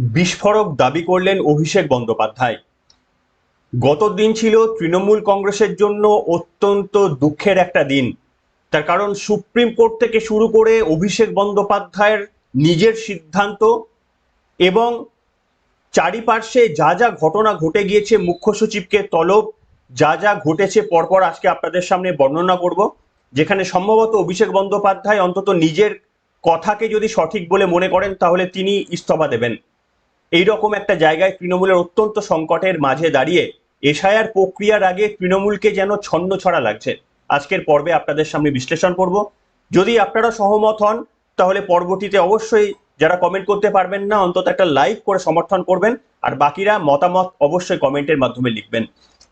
বিস্ফোরক দাবি করলেন অভিষেক বন্দ্যোপাধ্যায়। গত দিন ছিল তৃণমূল কংগ্রেসের জন্য অত্যন্ত দুঃখের একটা দিন। তার কারণ সুপ্রিম কোর্ট থেকে শুরু করে অভিষেক বন্দ্যোপাধ্যায়ের নিজের সিদ্ধান্ত এবং চারিপার্শ্বে যা যা ঘটনা ঘটে গিয়েছে, মুখ্য সচিবকে তলব, যা যা ঘটেছে পরপর আজকে আপনাদের সামনে বর্ণনা করব, যেখানে সম্ভবত অভিষেক বন্দ্যোপাধ্যায় অন্তত নিজের কথাকে যদি সঠিক বলে মনে করেন, তাহলে তিনি ইস্তফা দেবেন। এই রকম একটা জায়গায় তৃণমূলের অত্যন্ত সংকটের মাঝে দাঁড়িয়ে এশায়ার প্রক্রিয়ার আগে তৃণমূলকে যেন ছন্দ ছড়া লাগছে। আজকের পর্বে আপনাদের সামনে বিশ্লেষণ করব। যদি আপনারা সহমত হন, তাহলে পর্বটিতে অবশ্যই যারা কমেন্ট করতে পারবেন না, অন্তত একটা লাইক করে সমর্থন করবেন, আর বাকিরা মতামত অবশ্যই কমেন্টের মাধ্যমে লিখবেন।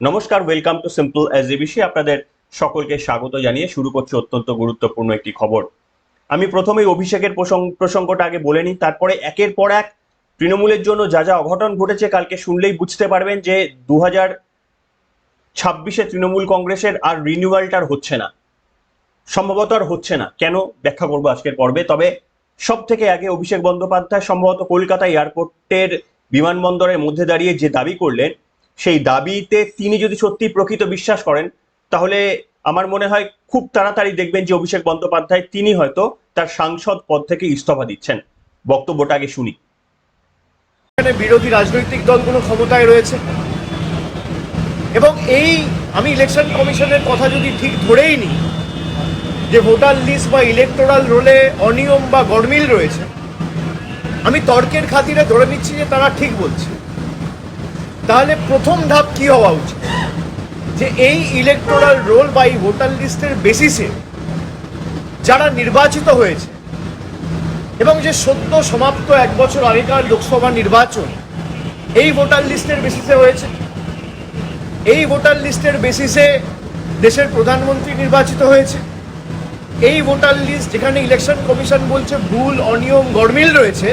নমস্কার welcome to Simple S ABC আপনাদের সকলকে স্বাগত জানিয়ে শুরু করছি অত্যন্ত গুরুত্বপূর্ণ একটি খবর। আমি প্রথমেই অভিষেকের প্রসঙ্গ- প্রসঙ্গটা আগে বলে নিই, তারপরে একের পর এক তৃণমূলের জন্য যা যা অঘটন ঘটেছে কালকে শুনলেই বুঝতে পারবেন যে দু হাজার ছাব্বিশে তৃণমূল কংগ্রেসের আর রিনিউয়ালটার হচ্ছে না। সম্ভবত আর হচ্ছে না। কেন? ব্যাখ্যা করব আজকের পর্বে। তবে সব থেকে আগে অভিষেক বন্দ্যোপাধ্যায়, সম্ভবত কলকাতা এয়ারপোর্টের বিমানবন্দরের মধ্যে দাঁড়িয়ে যে দাবি করলেন, সেই দাবিতে তিনি যদি সত্যি প্রকৃত বিশ্বাস করেন, তাহলে আমার মনে হয় খুব তাড়াতাড়ি দেখবেন যে অভিষেক বন্দ্যোপাধ্যায় তিনি হয়তো তার সাংসদ পদ থেকে ইস্তফা দিচ্ছেন। বক্তব্যটা আগে শুনি। এখানে বিরোধী রাজনৈতিক দলগুলো ক্ষমতায় রয়েছে। এবং এই আমি ইলেকশন কমিশনের কথা যদি ঠিক ধরেই নিই, যে ভোটার লিস্ট বা ইলেকটোরাল রোলে অনিয়ম বা গরমিল রয়েছে, আমি তর্কের খাতিরে ধরে নিচ্ছি যে তারা ঠিক বলছে। তাহলে প্রথম ধাপ কি হওয়া উচিত? যে এই ইলেকটোরাল রোল বা এই ভোটার লিস্টের বেসিসে যারা নির্বাচিত হয়েছে এবং যে সদ্য সমাপ্ত এক বছর আগেকার লোকসভা নির্বাচন, এই ভোটার লিস্টের বেসিসে হয়েছে। এই ভোটার লিস্টের বেসিসে দেশের প্রধানমন্ত্রী নির্বাচিত হয়েছে। এই ভোটার লিস্ট যেখানে ইলেকশন কমিশন বলছে ভুল, অনিয়ম গরমিল রয়েছে,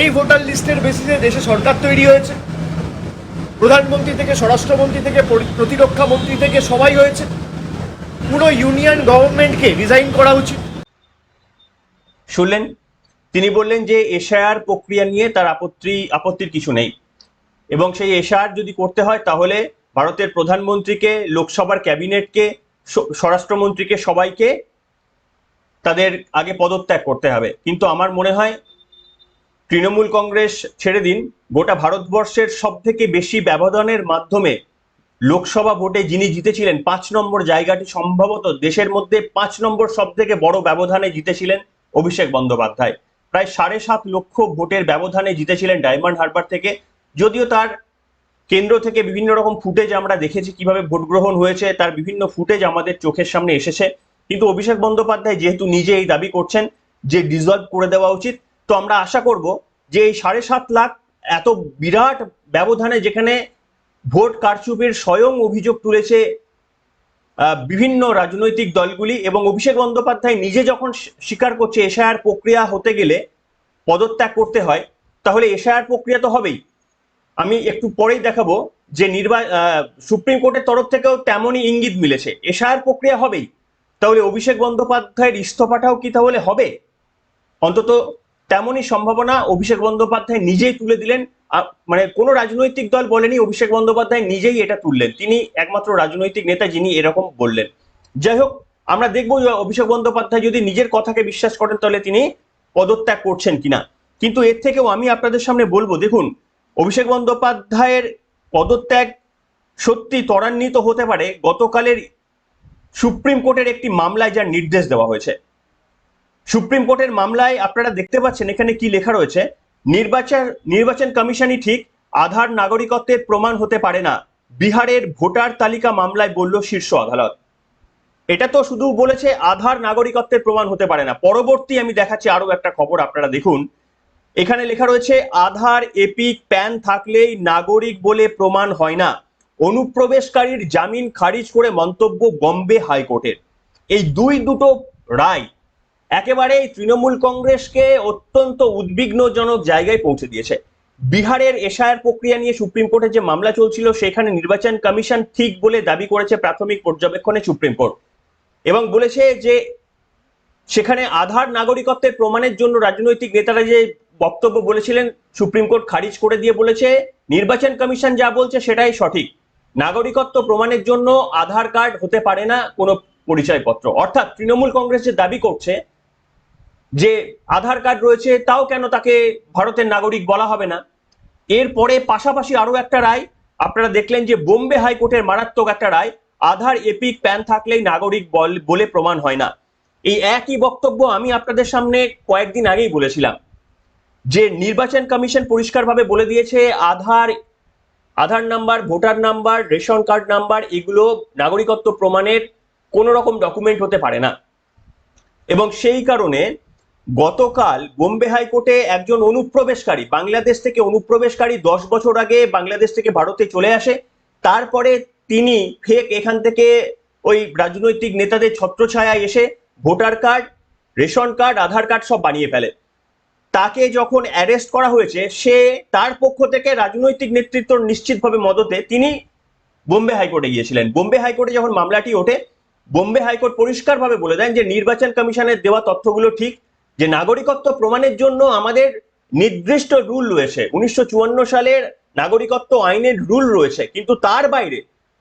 এই ভোটার লিস্টের বেসিসে দেশে সরকার তৈরি হয়েছে। প্রধানমন্ত্রী থেকে, স্বরাষ্ট্রমন্ত্রী থেকে প্রতিরক্ষা মন্ত্রী থেকে সবাই হয়েছে। পুরো ইউনিয়ন গভর্নমেন্টকে রিজাইন করা উচিত। শুনলেন? তিনি বললেন যে এশায়ার প্রক্রিয়া নিয়ে তার আপত্তি, আপত্তির কিছু নেই। এবং সেই এশায়ার যদি করতে হয়, তাহলে ভারতের প্রধানমন্ত্রীকে, লোকসভার ক্যাবিনেটকে স্বরাষ্ট্রমন্ত্রীকে, সবাইকে তাদের আগে পদত্যাগ করতে হবে। কিন্তু আমার মনে হয়, তৃণমূল কংগ্রেস ছেড়ে দিন। গোটা ভারতবর্ষের সব থেকে বেশি ব্যবধানের মাধ্যমে লোকসভা ভোটে যিনি জিতেছিলেন, পাঁচ নম্বর জায়গাটি সম্ভবত দেশের মধ্যে পাঁচ নম্বর সব থেকে বড় ব্যবধানে জিতেছিলেন অভিষেক বন্দ্যোপাধ্যায়। প্রায় সাড়ে সাত লক্ষ ভোটের ব্যবধানে জিতেছিলেন ডায়মন্ড হারবার থেকে। যদিও তার কেন্দ্র থেকে বিভিন্ন রকম ফুটেজ আমরা দেখেছি কীভাবে ভোট গ্রহণ হয়েছে, তার বিভিন্ন ফুটেজ আমাদের চোখের সামনে এসেছে। কিন্তু অভিষেক বন্দ্যোপাধ্যায় যেহেতু নিজে এই দাবি করছেন যে ডিজলভ করে দেওয়া উচিত, তো আমরা আশা করব যে এই সাড়ে সাত লাখ এত বিরাট ব্যবধানে যেখানে ভোট কারচুপির স্বয়ং অভিযোগ তুলেছে বিভিন্ন রাজনৈতিক দলগুলি এবং অভিষেক বন্দ্যোপাধ্যায় নিজে যখন স্বীকার করছে এশায়ার প্রক্রিয়া হতে গেলে পদত্যাগ করতে হয়, তাহলে এশায়ার প্রক্রিয়া তো হবেই। আমি একটু পরেই দেখাবো যে নির্বা সুপ্রিম কোর্টের তরফ থেকেও তেমনই ইঙ্গিত মিলেছে। এশায়ার প্রক্রিয়া হবেই, তাহলে অভিষেক বন্দ্যোপাধ্যায়ের ইস্তফাটাও কি তাহলে হবে? অন্তত তেমনই সম্ভাবনা অভিষেক বন্দ্যোপাধ্যায় নিজেই তুলে দিলেন মানে কোনো রাজনৈতিক দল বলেনি, অভিষেক বন্দ্যোপাধ্যায় নিজেই এটা তুললেন। তিনি একমাত্র রাজনৈতিক নেতা যিনি এরকম বললেন। যাই হোক, আমরা দেখব অভিষেক বন্দ্যোপাধ্যায় যদি নিজের কথাকে বিশ্বাস করেন, তাহলে তিনি পদত্যাগ করছেন কিনা। কিন্তু এর থেকেও আমি আপনাদের সামনে বলব, দেখুন, অভিষেক বন্দ্যোপাধ্যায়ের পদত্যাগ সত্যি ত্বরান্বিত হতে পারে গতকালের সুপ্রিম কোর্টের একটি মামলায় যার নির্দেশ দেওয়া হয়েছে। সুপ্রিম কোর্টের মামলায় আপনারা দেখতে পাচ্ছেন এখানে কি লেখা রয়েছে? নির্বাচন নির্বাচন কমিশনই ঠিক, আধার নাগরিকত্বের প্রমাণ হতে পারে না। বিহারের ভোটার তালিকা মামলায় বলল শীর্ষ আদালত। এটা তো শুধু বলেছে আধার নাগরিকত্বের প্রমাণ হতে পারে না। পরবর্তী আমি দেখাচ্ছি আরও একটা খবর, আপনারা দেখুন। এখানে লেখা রয়েছে, আধার এপিক প্যান থাকলেই নাগরিক বলে প্রমাণ হয় না। অনুপ্রবেশকারীর জামিন খারিজ করে মন্তব্য বম্বে হাইকোর্টের। এই দুই দুটো রায় একেবারে তৃণমূল কংগ্রেসকে অত্যন্ত উদ্বিগ্নজনক জায়গায় পৌঁছে দিয়েছে। বিহারের এশায়ার প্রক্রিয়া নিয়ে সুপ্রিম কোর্টে যে মামলা চলছিল, সেখানে নির্বাচন কমিশন ঠিক বলে দাবি করেছে প্রাথমিক পর্যবেক্ষণে সুপ্রিম কোর্ট। এবং বলেছে যে, সেখানে আধার নাগরিকত্বের প্রমাণের জন্য রাজনৈতিক নেতারা যে বক্তব্য বলেছিলেন, সুপ্রিম কোর্ট খারিজ করে দিয়ে বলেছে, নির্বাচন কমিশন যা বলছে সেটাই সঠিক। নাগরিকত্ব প্রমাণের জন্য আধার কার্ড হতে পারে না কোনো পরিচয়পত্র। অর্থাৎ তৃণমূল কংগ্রেস যে দাবি করছে যে আধার কার্ড রয়েছে, তাও কেন তাকে ভারতের নাগরিক বলা হবে না? এরপরে পাশাপাশি আরও একটা রায়, আপনারা দেখলেন যে বোম্বে হাইকোর্টের মারাত্মক একটা রায়, আধার, এপিক, প্যান থাকলেই নাগরিক বলে প্রমাণ হয় না। এই একই বক্তব্য আমি আপনাদের সামনে কয়েকদিন আগেই বলেছিলাম। যে নির্বাচন কমিশন পরিষ্কারভাবে বলে দিয়েছে, Aadhaar Aadhaar number, voter number, ration card number, এগুলো নাগরিকত্ব প্রমাণের কোনো রকম ডকুমেন্ট হতে পারে না। এবং সেই কারণে গতকাল বোম্বে হাইকোর্টে একজন অনুপ্রবেশকারী, বাংলাদেশ থেকে অনুপ্রবেশকারী দশ বছর আগে বাংলাদেশ থেকে ভারতে চলে আসে। তারপরে তিনি ফেক এখান থেকে ওই রাজনৈতিক নেতাদের ছত্রছায়ায় এসে voter card, ration card, Aadhaar card সব বানিয়ে ফেলে। তাকে যখন অ্যারেস্ট করা হয়েছে, সে তার পক্ষ থেকে রাজনৈতিক নেতৃত্ব নিশ্চিতভাবে মদতে তিনি বোম্বে হাইকোর্টে গিয়েছিলেন। বোম্বে হাইকোর্টে যখন মামলাটি ওঠে, বোম্বে হাইকোর্ট পরিষ্কারভাবে বলে দেন যে নির্বাচন কমিশনের দেওয়া তথ্যগুলো ঠিক যে নাগরিকত্ব প্রমাণের জন্য আমাদের নির্দিষ্ট রুল রয়েছে। উনিশশো চুয়ান্ন সালের নাগরিকত্ব আইনের রুল রয়েছে, কিন্তু তার বাইরে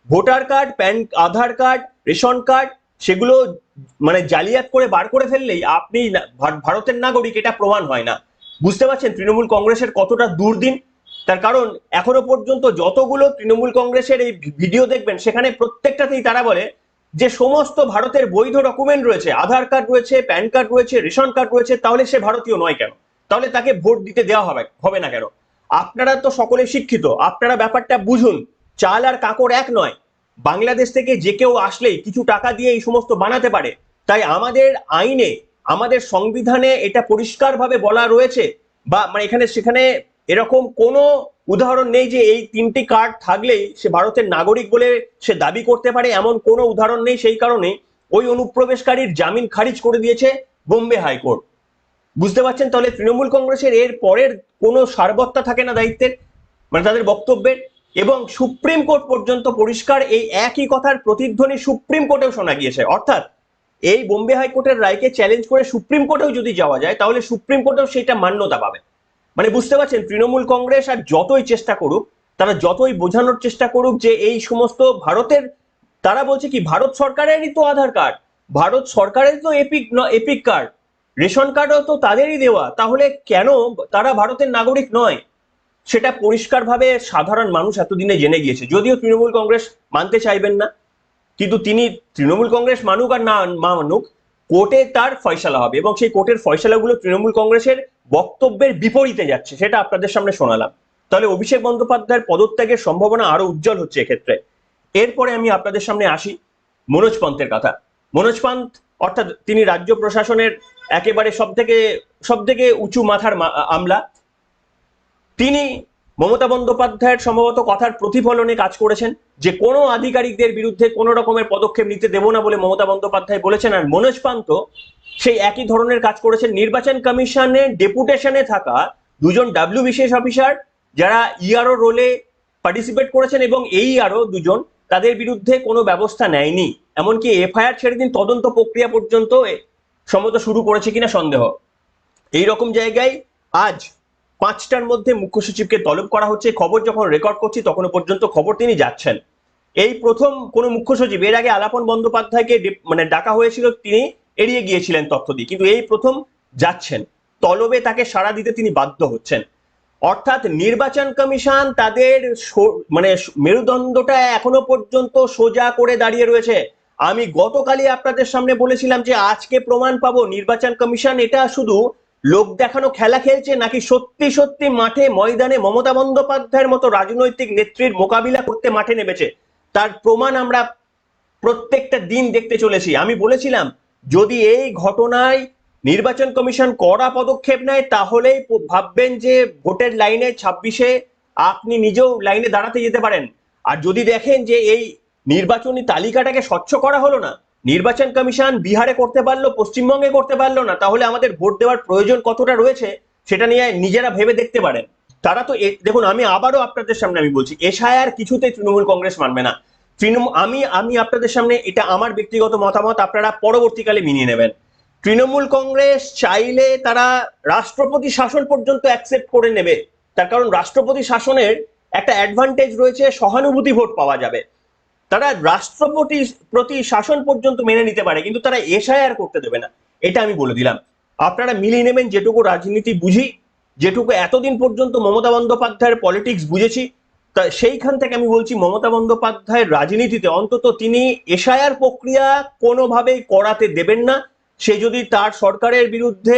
voter card, PAN, Aadhaar card, ration card সেগুলো মানে জালিয়াত করে বার করে ফেললেই আপনি ভারতের নাগরিক এটা প্রমাণ হয় না। বুঝতে পারছেন তৃণমূল কংগ্রেসের কতটা দুর্দিন? তার কারণ এখনও পর্যন্ত যতগুলো তৃণমূল কংগ্রেসের এই ভিডিও দেখবেন, সেখানে প্রত্যেকটাতেই তারা বলে যে সমস্ত ভারতের বৈধ ডকুমেন্ট রয়েছে, আধার কার্ড রয়েছে প্যান কার্ড রয়েছে, রেশন কার্ড রয়েছে, তাহলে সে ভারতীয় নয় কেন? তাহলে তাকে ভোট দিতে দেওয়া হবে হবে না কেন? আপনারা তো সকলে শিক্ষিত, আপনারা ব্যাপারটা বুঝুন, চাল আর কাকড় এক নয়। বাংলাদেশ থেকে যে কেউ আসলেই কিছু টাকা দিয়ে এই সমস্ত বানাতে পারে। তাই আমাদের আইনে, আমাদের সংবিধানে এটা পরিষ্কারভাবে বলা রয়েছে, বা মানে এখানে, সেখানে এরকম কোনো উদাহরণ নেই যে এই তিনটি কার্ড থাকলেই সে ভারতের নাগরিক বলে সে দাবি করতে পারে, এমন কোনো উদাহরণ নেই সেই কারণে ওই অনুপ্রবেশকারীর জামিন খারিজ করে দিয়েছে বোম্বে হাইকোর্ট। বুঝতে পারছেন? তাহলে তৃণমূল কংগ্রেসের এর পরের কোনো সারবত্তা থাকে না দায়িত্বের মানে তাদের বক্তব্যের, এবং সুপ্রিম কোর্ট পর্যন্ত পরিষ্কার এই একই কথার প্রতিধ্বনি সুপ্রিম কোর্টেও শোনা গিয়েছে। অর্থাৎ এই বোম্বে হাইকোর্টের রায়কে চ্যালেঞ্জ করে সুপ্রিম কোর্টেও যদি যাওয়া যায়, তাহলে সুপ্রিম কোর্টেও সেটা মান্যতা পাবে। মানে বুঝতে পারছেন, তৃণমূল কংগ্রেস আর যতই চেষ্টা করুক, তারা যতই বোঝানোর চেষ্টা করুক যে এই সমস্ত ভারতের, তারা বলছে কি, ভারত সরকারেরই তো আধার কার্ড, ভারত সরকারের তো এপিক এপিক কার্ড, রেশন কার্ডও তো তাদেরই দেওয়া, তাহলে কেন তারা ভারতের নাগরিক নয়? সেটা পরিষ্কারভাবে সাধারণ মানুষ এতদিনে জেনে গিয়েছে, যদিও তৃণমূল কংগ্রেস মানতে চাইবেন না, কিন্তু তিনি তৃণমূল কংগ্রেস মানুক আর না, মানুক, কোর্টে তার ফয়সালা হবে এবং সেই কোর্টের ফয়সালাগুলো তৃণমূল কংগ্রেসের বক্তব্যের বিপরীতে যাচ্ছে, সেটা আপনাদের সামনে শোনালাম। তাহলে অভিষেক বন্দ্যোপাধ্যায়ের পদত্যাগের সম্ভাবনা আরও উজ্জ্বল হচ্ছে এক্ষেত্রে। এরপরে আমি আপনাদের সামনে আসি মনোজ পন্থের কথা। মনোজ পন্থ, অর্থাৎ তিনি রাজ্য প্রশাসনের একেবারে সব থেকে সব থেকে উঁচু মাথার আমলা। তিনি মমতা বন্দ্যোপাধ্যায়ের সম্ভবত কথার প্রতিফলনে কাজ করেছেন যে কোনো আধিকারিকদের বিরুদ্ধে কোনো রকমের পদক্ষেপ নিতে দেব না বলে মমতা বন্দ্যোপাধ্যায় বলেছেন। আর মনোজ পান্ত সেই একই ধরনের কাজ করেছেন নির্বাচন কমিশনে ডেপুটেশনে থাকা দুজন ডাব্লিউ বিশেষ অফিসার যারা ইআরও রোলে পার্টিসিপেট করেছেন এবং এই আরও দুজন তাদের বিরুদ্ধে কোনো ব্যবস্থা নেয়নি। এমনকি এফআইআর ছেড়ে দিন তদন্ত প্রক্রিয়া পর্যন্ত সম্ভবত শুরু করেছে কিনা সন্দেহ। এই রকম জায়গায় আজ পাঁচটার মধ্যে মুখ্য সচিবকে তলব করা হচ্ছে। খবর যখন রেকর্ড করছি তখনও পর্যন্ত খবর তিনি যাচ্ছেন। এই প্রথম কোন মুখ্য সচিব, এর আগে আলাপন বন্দ্যোপাধ্যায়কে মানে ডাকা হয়েছিল তিনি এড়িয়ে গিয়েছিলেন তথ্য দিয়ে। কিন্তু এই প্রথম যাচ্ছেন। তলবে তাকে সাড়া দিতে তিনি বাধ্য হচ্ছেন। অর্থাৎ নির্বাচন কমিশন তাদের মানে মেরুদণ্ডটা এখনও পর্যন্ত সোজা করে দাঁড়িয়ে রয়েছে। আমি গতকালই আপনাদের সামনে বলেছিলাম যে আজকে প্রমাণ পাবো। নির্বাচন কমিশন এটা শুধু লোক দেখানো খেলা খেলছে নাকি সত্যি সত্যি মাঠে ময়দানে মমতা বন্দ্যোপাধ্যায়ের মতো রাজনৈতিক নেত্রীর মোকাবিলা করতে মাঠে নেমেছে। তার প্রমাণ আমরা প্রত্যেকটা দিন দেখতে চলেছি। আমি বলেছিলাম যদি এই ঘটনায় নির্বাচন কমিশন কড়া পদক্ষেপ নেয়, তাহলেই ভাববেন যে ভোটের লাইনে ছাব্বিশে আপনি নিজেও লাইনে দাঁড়াতে যেতে পারেন। আর যদি দেখেন যে এই নির্বাচনী তালিকাটাকে স্বচ্ছ করা হলো না, নির্বাচন কমিশন বিহারে করতে পারল, পশ্চিমবঙ্গে করতে পারল না, তাহলে আমাদের ভোট দেওয়ার প্রয়োজন কতটা রয়েছে, সেটা নিয়ে নিজেরা ভেবে দেখতে পারেন। তারা তো দেখুন, আমি আবারও আপনাদের সামনে আমি বলছি এশায়ার কিছুতে তৃণমূল কংগ্রেস মানবে না। তৃণমূল, আমি আমি আপনাদের সামনে এটা আমার ব্যক্তিগত মতামত, আপনারা পরবর্তীকালে মিলিয়ে নেবেন। তৃণমূল কংগ্রেস চাইলে তারা রাষ্ট্রপতি শাসন পর্যন্ত অ্যাকসেপ্ট করে নেবে। তার কারণ রাষ্ট্রপতি শাসনের একটা অ্যাডভান্টেজ রয়েছে, সহানুভূতি ভোট পাওয়া যাবে। তারা রাষ্ট্রপতি প্রতি শাসন পর্যন্ত মেনে নিতে পারে, কিন্তু তারা এসআইআর করতে দেবে না। এটা আমি বলে দিলাম। আপনারা মিলিয়ে নেবেন, যেটুকু রাজনীতি বুঝি, যেটুকু এতদিন পর্যন্ত মমতা বন্দ্যোপাধ্যায়ের পলিটিক্স বুঝেছি তা সেইখান থেকে আমি বলছি মমতা বন্দ্যোপাধ্যায়ের রাজনীতিতে অন্তত তিনি এসআইআর প্রক্রিয়া কোনোভাবেই করাতে দেবেন না। সে যদি তার সরকারের বিরুদ্ধে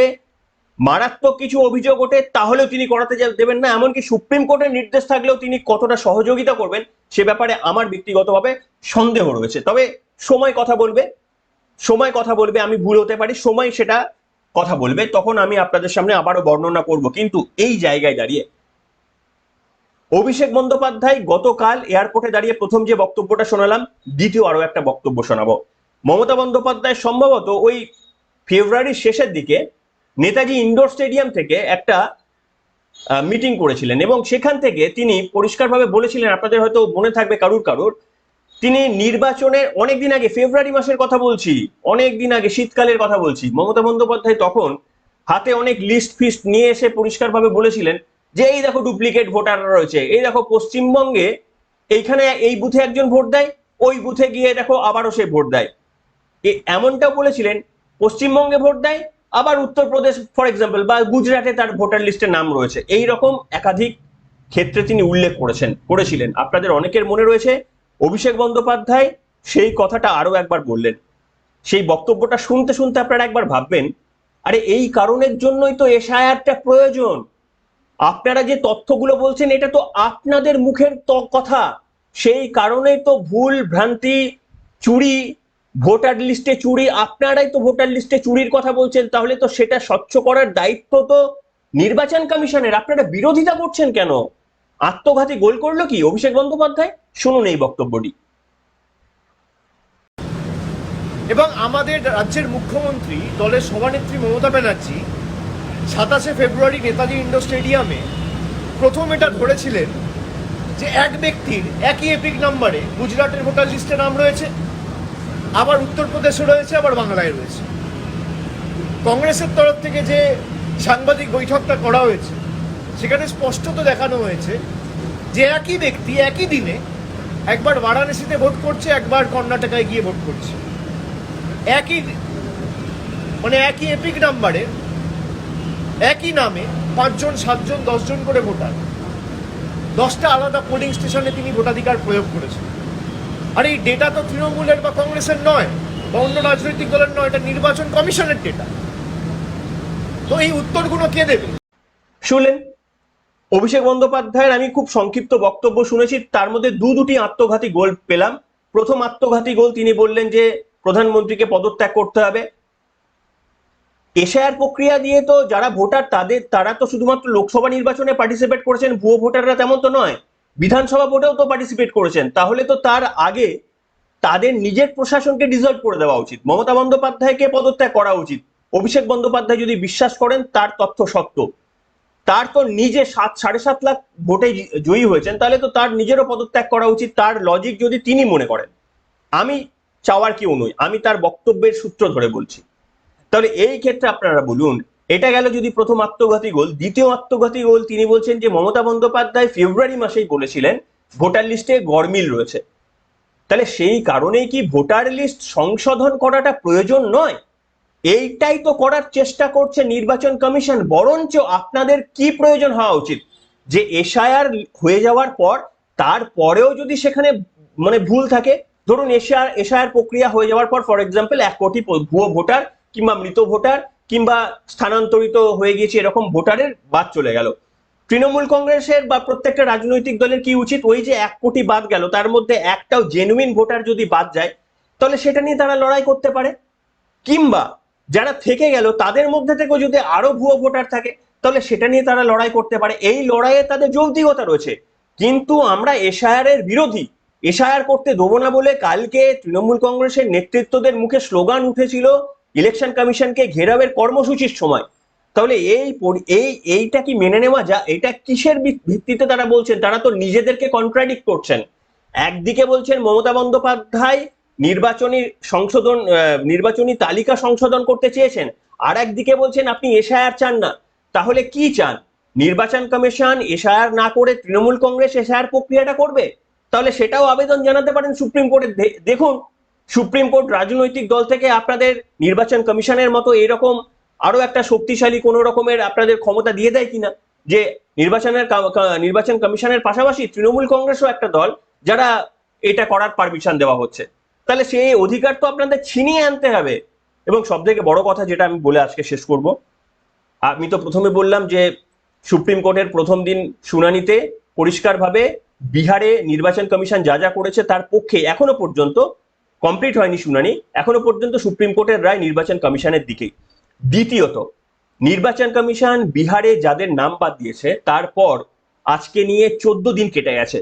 মারাত্মক কিছু অভিযোগ ওঠে, তাহলেও তিনি করাতে দেবেন না। এমনকি সুপ্রিম কোর্টের নির্দেশ থাকলেও তিনি কতটা সহযোগিতা করবেন সে ব্যাপারে আমার ব্যক্তিগতভাবে সন্দেহ রয়েছে। তবে সময় কথা বলবে, সময় কথা বলবে, আমি ভুল হতে পারি, সময় সেটা কথা বলবে। তখন আমি আপনাদের সামনে আবারও বর্ণনা করব। কিন্তু এই জায়গায় দাঁড়িয়ে অভিষেক বন্দ্যোপাধ্যায় গতকাল এয়ারপোর্টে দাঁড়িয়ে প্রথম যে বক্তব্যটা শোনালাম, দ্বিতীয় আরও একটা বক্তব্য শোনাবো। মমতা বন্দ্যোপাধ্যায় সম্ভবত ওই ফেব্রুয়ারির শেষের দিকে নেতাজি ইন্ডোর স্টেডিয়াম থেকে একটা মিটিং করেছিলেন এবং সেখান থেকে তিনি পরিষ্কারভাবে বলেছিলেন, আপনাদের হয়তো মনে থাকবে কারুর কারুর, তিনি নির্বাচনের অনেক দিন আগে, ফেব্রুয়ারি মাসের কথা বলছি অনেক দিন আগে, শীতকালের কথা বলছি, মমতা বন্দ্যোপাধ্যায় তখন হাতে অনেক লিস্ট ফিস্ট নিয়ে এসে পরিষ্কারভাবে বলেছিলেন যে এই দেখো ডুপ্লিকেট ভোটাররা রয়েছে, এই দেখো পশ্চিমবঙ্গে এইখানে এই বুথে একজন ভোট দেয়, ওই বুথে গিয়ে দেখো আবারও সে ভোট দেয়। এমনটাও বলেছিলেন, পশ্চিমবঙ্গে ভোট দেয়, আবার উত্তরপ্রদেশ ফর এক্সাম্পল বা গুজরাটে তার ভোটার লিস্টে নাম রয়েছে। এই রকম একাধিক ক্ষেত্রে তিনি উল্লেখ করেছেন, করেছিলেন। আপনাদের অনেকের মনে রয়েছে, অভিষেক বন্দ্যোপাধ্যায় সেই কথাটা আরও একবার বললেন। সেই বক্তব্যটা শুনতে শুনতে আপনারা একবার ভাববেন, আরে এই কারণের জন্যই তো এসআইআরটা প্রয়োজন। আপনারা যে তথ্যগুলো বলছেন, এটা তো আপনাদের মুখের কথা। সেই কারণেই তো ভুল, ভ্রান্তি, চুরি, ভোটার লিস্টে চুরি, আপনারাই তো ভোটার লিস্টে চুরির কথা বলছেন, তাহলে তো সেটা স্বচ্ছ করার দায়িত্ব তো নির্বাচন কমিশনের। আপনারা বিরোধিতা করছেন কেন? আত্মঘাতী গোল করল কি? অভিষেক বন্দ্যোপাধ্যায়? শুনুন এই বক্তব্যটি। এবং আমাদের রাজ্যের মুখ্যমন্ত্রী, দলের সভানেত্রী মমতা ব্যানার্জি সাতাশে ফেব্রুয়ারি নেতাজি ইন্ডোর স্টেডিয়ামে প্রথম এটা ধরেছিলেন যে এক ব্যক্তির একই এপিক নাম্বারে গুজরাটের ভোটার লিস্টে নাম রয়েছে, আবার উত্তরপ্রদেশে রয়েছে, আবার বাংলায় রয়েছে। কংগ্রেসের তরফ থেকে যে সাংবাদিক বৈঠকটা করা হয়েছে, সেখানে স্পষ্টত দেখানো হয়েছে যে একই ব্যক্তি একই দিনে একবার বারাণসীতে ভোট করছে, একবার কর্ণাটকায় গিয়ে ভোট করছে। একই মানে একই এপিক নাম্বারে একই নামে পাঁচজন, সাতজন, দশজন করে ভোটার। দশটা আলাদা পোলিং স্টেশনে তিনি ভোটাধিকার প্রয়োগ করেছেন। আর এই ডেটা তো তৃণমূলের বা কংগ্রেসের নয়, বা অন্য রাজনৈতিক দলের নয়, এটা নির্বাচন কমিশনের ডেটা তো এই উত্তরগুলো কে দেবে? শুনলেন? অভিষেক বন্দ্যোপাধ্যায়ের আমি খুব সংক্ষিপ্ত বক্তব্য শুনেছি, তার মধ্যে দু দুটি আত্মঘাতী গোল পেলাম। প্রথম আত্মঘাতী গোল তিনি বললেন যে, প্রধানমন্ত্রীকে পদত্যাগ করতে হবে। এশায়ার প্রক্রিয়া দিয়ে তো যারা ভোটার, তাদের, তারা তো শুধুমাত্র লোকসভা নির্বাচনে পার্টিসিপেট করেছেন, ভুয়ো ভোটাররা তেমন তো নয়। বিধানসভা ভোটেও তো পার্টিসিপেট করেছেন। তাহলে তো তার আগে তাদের নিজের প্রশাসনকে ডিজলভ করে দেওয়া উচিত। মমতা বন্দ্যোপাধ্যায়কে পদত্যাগ করা উচিত। অভিষেক বন্দ্যোপাধ্যায় যদি বিশ্বাস করেন, তার তথ্য সত্য। তার তো নিজে সাত, সাড়ে সাত লাখ ভোটে জয়ী হয়েছেন, তাহলে তো তার নিজেরও পদত্যাগ করা উচিত। তার লজিক যদি তিনি মনে করেন। আমি চাওয়ার কেউ নই। আমি তার বক্তব্যের সূত্র ধরে বলছি। তাহলে এই ক্ষেত্রে আপনারা বলুন, এটা গেল যদি প্রথম আত্মঘাতী গোল, দ্বিতীয় আত্মঘাতী গোল, তিনি বলছেন যে মমতা বন্দ্যোপাধ্যায় ফেব্রুয়ারি মাসেই বলেছিলেন, ভোটার লিস্টে গরমিল রয়েছে। তাহলে সেই কারণেই কি ভোটার লিস্ট সংশোধন করাটা প্রয়োজন নয়? এইটাই তো করার চেষ্টা করছে নির্বাচন কমিশন, বরঞ্চ আপনাদের কি প্রয়োজন হওয়া উচিত? যে এশায়ার হয়ে যাওয়ার পর, তারপরেও যদি সেখানে মানে ভুল থাকে, ধরুন এশায়ার এশায়ার প্রক্রিয়া হয়ে যাওয়ার পর ফর এক্সাম্পল এক কোটি ভুয়ো ভোটার কিংবা মৃত ভোটার কিংবা স্থানান্তরিত হয়ে গিয়েছে এরকম ভোটারের বাদ চলে গেল। তৃণমূল কংগ্রেসের বা প্রত্যেকটা রাজনৈতিক দলের কি উচিত? ওই যে এক কোটি বাদ গেল, তার মধ্যে একটাও জেনুইন ভোটার যদি বাদ যায়, তাহলে সেটা নিয়ে তারা লড়াই করতে পারে? কিংবা যারা থেকে গেল, তাদের মধ্যে থেকেও যদি আরও ভুয়ো ভোটার থাকে, তাহলে সেটা নিয়ে তারা লড়াই করতে পারে। এই লড়াইয়ে তাদের যৌক্তিকতা রয়েছে। কিন্তু আমরা এশায়ারের বিরোধী এশায়ার করতে দেবো না বলে কালকে তৃণমূল কংগ্রেসের নেতৃত্বদের মুখে স্লোগান উঠেছিল ইলেকশন কমিশনকে ঘেরাবের কর্মসূচির সময়। তাহলে এই এই, এইটা কি মেনে নেওয়া যা এটা কিসের ভিত- ভিত্তিতে তারা বলছেন? তারা তো নিজেদেরকে কন্ট্রাডিক্ট করছেন। একদিকে বলছেন মমতা বন্দ্যোপাধ্যায় নির্বাচনী সংশোধন নির্বাচনী তালিকা সংশোধন করতে চেয়েছেন। আর একদিকে বলছেন আপনি এশায়ার চান না। তাহলে কি চান? নির্বাচন কমিশন এসআইআর না করে তৃণমূল কংগ্রেস এসআইআর প্রক্রিয়াটা করবে? তাহলে সেটাও আবেদন জানাতে পারেন সুপ্রিম কোর্টে। দেখুন সুপ্রিম কোর্ট রাজনৈতিক দল থেকে আপনাদের নির্বাচন কমিশনের মতো এরকম আরও একটা শক্তিশালী কোনো রকমের আপনাদের ক্ষমতা দিয়ে দেয় কিনা? যে নির্বাচনের নির্বাচন কমিশনের পাশাপাশি তৃণমূল কংগ্রেসও একটা দল যারা এটা করার পারমিশন দেওয়া হচ্ছে। তাহলে সেই অধিকার তো আপনাদের ছিনিয়ে আনতে হবে। এবং সব থেকে বড় কথা যেটা আমি বলে আজকে শেষ করব, আমি তো প্রথমে বললাম যে সুপ্রিম কোর্টের প্রথম দিন শুনানিতে পরিষ্কারভাবে বিহারে নির্বাচন কমিশন যা যা করেছে তার পক্ষে এখনও পর্যন্ত কমপ্লিট হয়নি শুনানি। এখনও পর্যন্ত সুপ্রিম কোর্টের রায় নির্বাচন কমিশনের দিকেই। দ্বিতীয়ত, নির্বাচন কমিশন বিহারে যাদের নাম বাদ দিয়েছে, তারপর আজকে নিয়ে চোদ্দ দিন কেটে গেছে।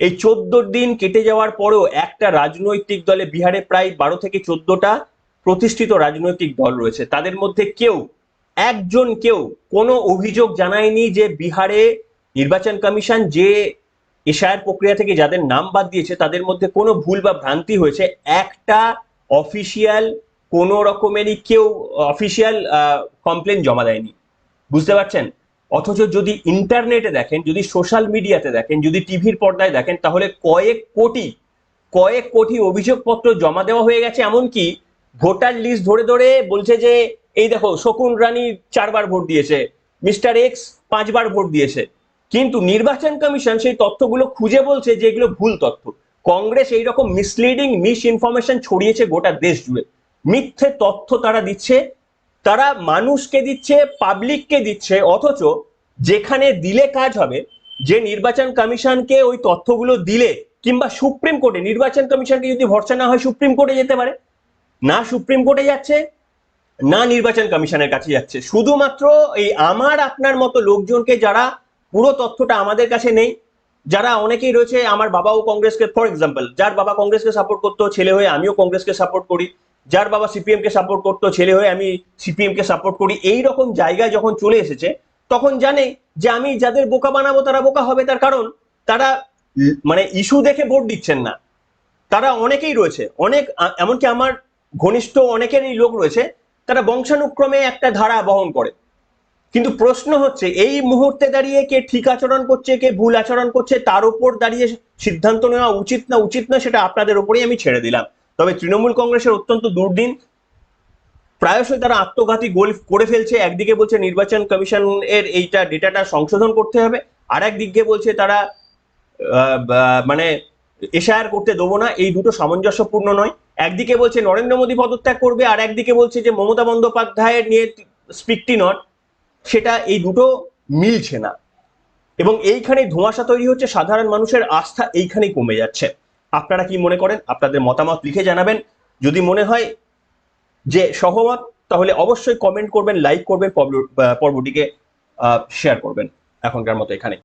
এই চোদ্দ দিন কেটে যাওয়ার পরেও একটা রাজনৈতিক দলে বিহারে প্রায় বারো থেকে চোদ্দটা প্রতিষ্ঠিত রাজনৈতিক দল রয়েছে। তাদের মধ্যে কেউ, একজন কেউ কোনো অভিযোগ জানায়নি যে বিহারে নির্বাচন কমিশন যে এশায়ার প্রক্রিয়া থেকে যাদের নাম বাদ দিয়েছে, তাদের মধ্যে কোনো ভুল বা ভ্রান্তি হয়েছে? একটা অফিসিয়াল কোনো রকমেরই কেউ অফিসিয়াল কমপ্লেন জমা দেয়নি। বুঝতে পারছেন? অথচ যদি ইন্টারনেটে দেখেন, যদি সোশ্যাল মিডিয়াতে দেখেন, যদি টিভির পর্দায় দেখেন, তাহলে কয়েক কোটি কয়েক কোটি অভিযোগপত্র জমা দেওয়া হয়ে গেছে। এমনকি ভোটার লিস্ট ধরে ধরে বলছে যে, এই দেখো, শকুন রানী চারবার ভোট দিয়েছে, মিস্টার এক্স পাঁচবার ভোট দিয়েছে। কিন্তু নির্বাচন কমিশন সেই তথ্যগুলো খুঁজে বলছে যে এগুলো ভুল তথ্য। কংগ্রেস এইরকম মিসলিডিং মিস ইনফরমেশন ছড়িয়েছে গোটা দেশ জুড়ে। মিথ্যে তথ্য তারা দিচ্ছে, তারা মানুষকে দিচ্ছে পাবলিককে দিচ্ছে, অথচ যেখানে দিলে কাজ হবে, যে নির্বাচন কমিশনকে ওই তথ্যগুলো দিলে, কিংবা সুপ্রিম কোর্টে, নির্বাচন কমিশনকে যদি ভরসা না হয় সুপ্রিম কোর্টে যেতে পারে। না সুপ্রিম কোর্টে যাচ্ছে, না নির্বাচন কমিশনের কাছে যাচ্ছে। শুধুমাত্র এই আমার আপনার মতো লোকজনকে যারা পুরো তথ্যটা আমাদের কাছে নেই। যারা অনেকেই রয়েছে, আমার বাবাও কংগ্রেসকে ফর এক্সাম্পল যার বাবা কংগ্রেসকে সাপোর্ট করতো, ছেলে হয়ে আমিও কংগ্রেসকে সাপোর্ট করি। যার বাবা সিপিএম কে সাপোর্ট করতো, ছেলে হয়ে আমি সিপিএম কে সাপোর্ট করি। এই রকম জায়গায় যখন চলে এসেছে, তখন জানে যে আমি যাদের বোকা বানাবো, তারা বোকা হবে। তার কারণ, তারা মানে ইস্যু দেখে ভোট দিচ্ছেন না। তারা অনেকেই রয়েছে, অনেক, এমনকি আমার ঘনিষ্ঠ অনেকেরই লোক রয়েছে, তারা বংশানুক্রমে একটা ধারা বহন করে। কিন্তু প্রশ্ন হচ্ছে, এই মুহূর্তে দাঁড়িয়ে কে ঠিক আচরণ করছে, কে ভুল আচরণ করছে, তার উপর দাঁড়িয়ে সিদ্ধান্ত নেওয়া উচিত না উচিত না, সেটা আপনাদের উপরেই আমি ছেড়ে দিলাম। তবে তৃণমূল কংগ্রেসের অত্যন্ত দুর্দিন। প্রায়শই তারা আত্মঘাতী গোল করে ফেলছে, একদিকে বলছে নির্বাচন কমিশন এর এইটা ডেটাটা সংশোধন করতে হবে আর একদিকে বলছে তারা মানে এশায়ার করতে দেবো না, এই দুটো সামঞ্জস্যপূর্ণ নয়। একদিকে বলছে নরেন্দ্র মোদী পদত্যাগ করবে আর একদিকে বলছে যে মমতা বন্দ্যোপাধ্যায়ের নিয়ে স্পিকটি নট সেটা এই দুটো মিলছে না। এবং এইখানে ধোঁয়াশা তৈরি হচ্ছে, সাধারণ মানুষের আস্থা এইখানেই কমে যাচ্ছে। আপনারা কি মনে করেন? আপনাদের মতামত লিখে জানাবেন। যদি মনে হয় যে সহমত, তাহলে অবশ্যই কমেন্ট করবেন লাইক করবেন পর্ব- পর্বটিকে শেয়ার করবেন। এখনকার মতো এখানে